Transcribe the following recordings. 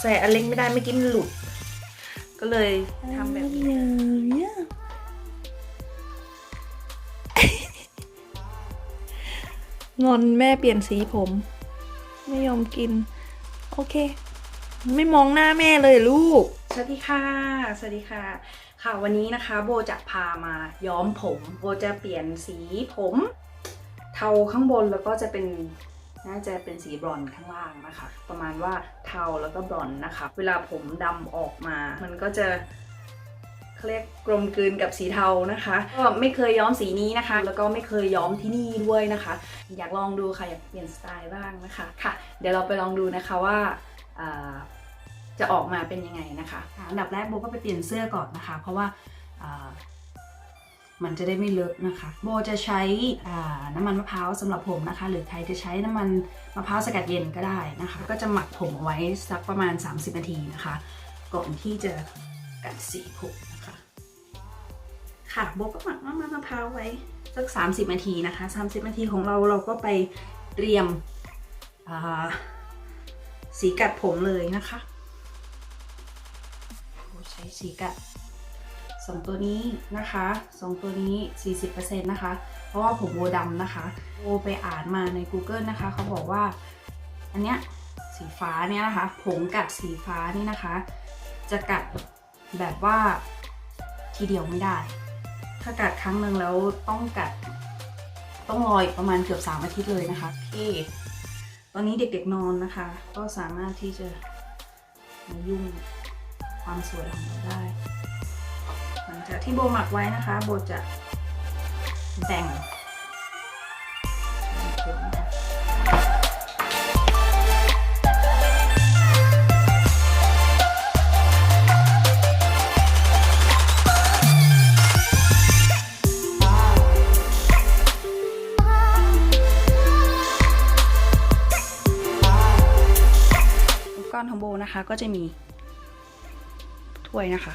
ใส่อันเล็กไม่ได้ไม่อกินหลุด ก็เลยทำแบบนี้เนี่ยงอนแม่เปลี่ยนสีผม ไม่ยอมกิน โอเค ไม่มองหน้าแม่เลยลูก สวัสดีค่ะ สวัสดีค่ะ ค่ะวันนี้นะคะ โบจะพามาย้อมผม โบจะเปลี่ยนสีผม เทาข้างบนแล้วก็จะเป็น น่าจะเป็นสีบรอนซ์ข้างล่างนะคะ ประมาณว่าเทาแล้วก็บรอนซ์นะคะ เวลาผมดำออกมา มันก็จะเรียกกลมกลืนกับสีเทานะคะก็ไม่เคยย้อมสีนี้นะคะ แล้วก็ไม่เคยย้อมที่นี่ด้วยนะคะ อยากลองดูค่ะอยากเปลี่ยนสไตล์บ้างนะคะค่ะ เดี๋ยวเราไปลองดูนะคะว่าจะออกมาเป็นยังไงนะคะอันดับแรกโบก็ไปเปลี่ยนเสื้อก่อนนะคะ เพราะว่า มันจะได้ไม่เลอะนะคะ โบจะใช้น้ำมันมะพร้าวสำหรับผมนะคะ หรือใครจะใช้น้ำมันมะพร้าวสกัดเย็นก็ได้นะคะ ก็จะหมักผมเอาไว้สักประมาณ 30 นาทีนะคะ ก่อนที่จะกัดสีผมนะคะ ค่ะโบก็หมักน้ำมันมะพร้าวไว้สัก 30 นาทีนะคะ 30 นาทีของเราเราก็ไปเตรียมสีกัดผมเลยนะคะใช้สีกัด งตัวนี้นะคะสองตัวนี้ 40%นะคะ เพราะว่าผมโบดำนะคะโบไปอ่านมาใน Google นะคะ เขาบอกว่า อันเนี้ยสีฟ้าเนี่ยนะคะ ผงกัดสีฟ้านี่นะคะ จะกัดแบบว่าทีเดียวไม่ได้ ถ้ากัดครั้งหนึ่งแล้วต้องกัด ต้องรออีกประมาณเกือบ 3 อาทิตย์เลยนะคะโอเคตอนนี้เด็กๆนอนนะคะ ก็สามารถที่จะมายุ่งความสวยของเราได้ จากที่โบหมักไว้นะคะ โบจะแบ่งอุปก้อนของโบนะคะก็จะมีถ้วยนะคะ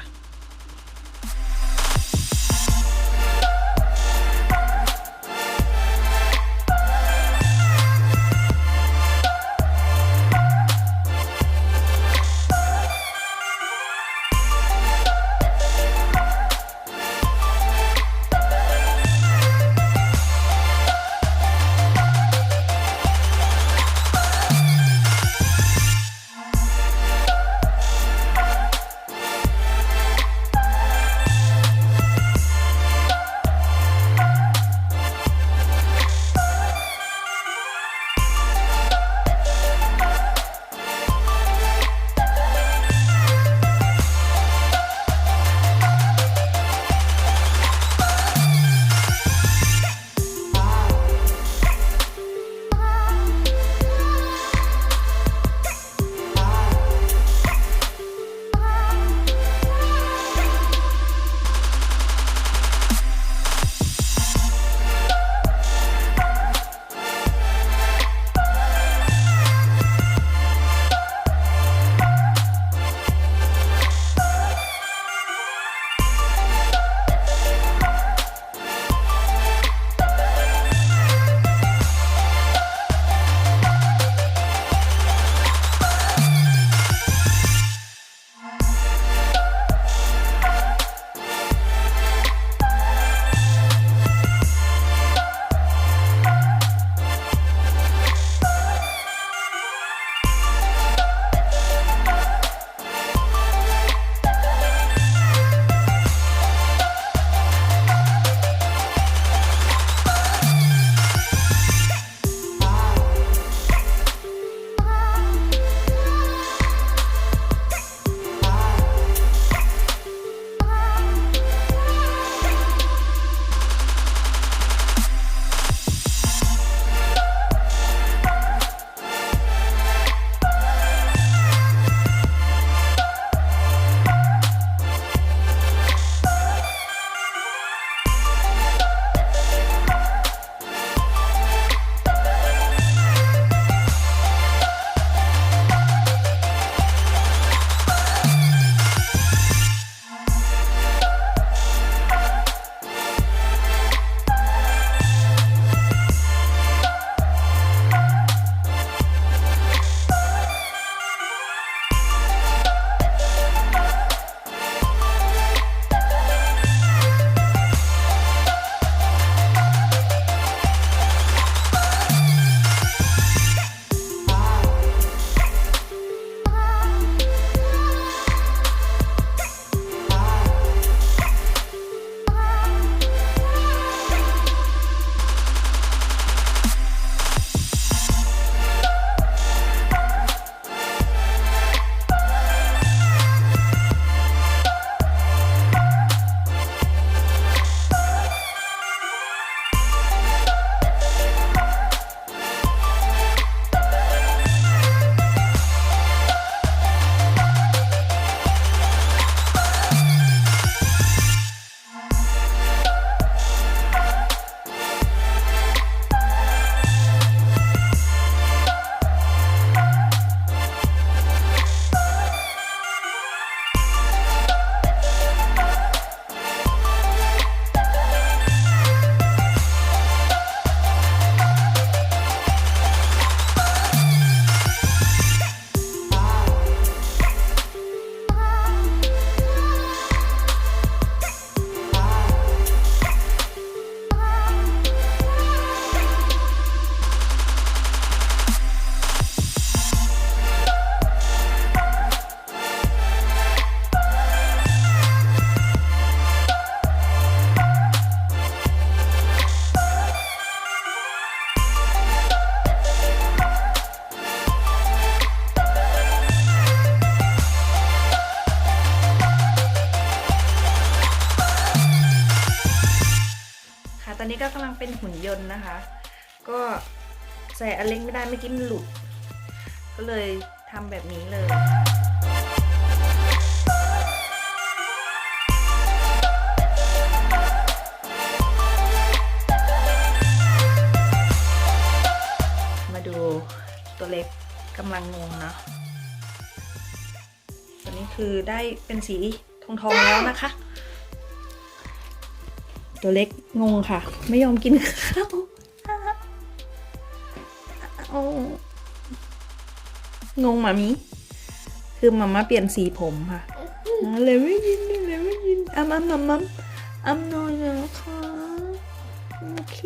ก็กำลังเป็นหุ่นยนต์นะคะ ก็ใส่อันเล็กไม่ได้ไม่อกินมันหลุด ก็เลยทำแบบนี้เลยมาดูตัวเล็กกำลังงงนะ ตัวนี้คือได้เป็นสีทองทองๆแล้วนะคะ ตัวเล็กงงค่ะ ไม่ยอมกินข้าวเอางงหมามีคือมาม่าเปลี่ยนสีผมค่ะเลยไม่ยินเลยไม่ยินอ้ำอ้ำอ้ำอ้ำอ้ำหน่อยนะคะโอเค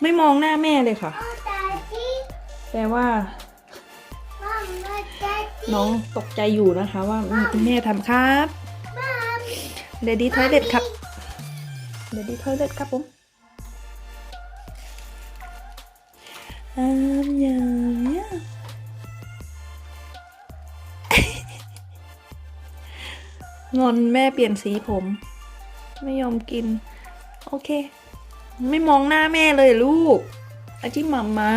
ไม่มองหน้าแม่เลยค่ะ แปลว่า น้องตกใจอยู่นะคะว่าแม่ทำครับ เดดี้ทอยเล็ตครับ เดดี้ทอยเล็ตครับผมอามยามยามงอนแม่เปลี่ยนสีผม ไม่ยอมกิน โอเค ไม่มองหน้าแม่เลยลูกอาจิหมามา